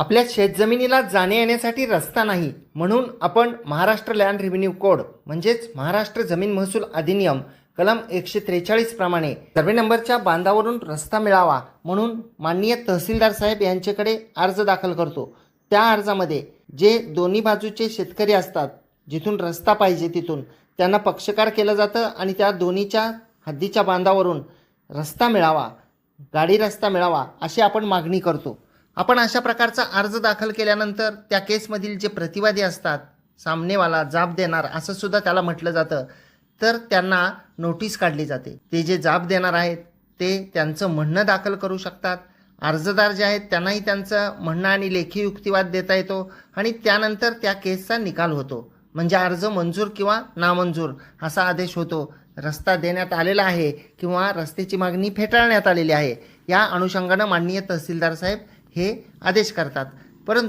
आपल्या शेतजमिनीला जाणे येण्यासाठी रस्ता नाही म्हणून आपण महाराष्ट्र लँड रेव्हेन्यू कोड म्हणजेच महाराष्ट्र जमीन महसूल अधिनियम कलम एकशे त्रेचाळीस प्रमाणे सर्वे नंबरच्या बांधावरून रस्ता मिळावा म्हणून माननीय तहसीलदार साहेब यांच्याकडे अर्ज दाखल करतो. त्या अर्जामध्ये जे दोन्ही बाजूचे शेतकरी असतात जिथून रस्ता पाहिजे तिथून त्यांना पक्षकार केलं जातं आणि त्या दोन्हीच्या हद्दीच्या बांधावरून रस्ता मिळावा गाडी रस्ता मिळावा अशी आपण मागणी करतो. आपण अशा प्रकारचा अर्ज दाखल केल्यानंतर त्या केसमधील जे प्रतिवादी असतात सामनेवाला जाब देणार असं सुद्धा त्याला म्हटलं जातं. तर त्यांना नोटीस काढली जाते. ते जे जाब देणार आहेत ते त्यांचं म्हणणं दाखल करू शकतात. अर्जदार जे आहेत त्यांनाही त्यांचं म्हणणं आणि लेखी युक्तिवाद देता येतो आणि त्यानंतर त्या केसचा निकाल होतो. म्हणजे अर्ज मंजूर किंवा नामंजूर असा आदेश होतो. रस्ता देण्यात आलेला आहे किंवा रस्त्याची मागणी फेटाळण्यात आलेली आहे. या अनुषंगानं माननीय तहसीलदार साहेब हे आदेश करतात. परंतु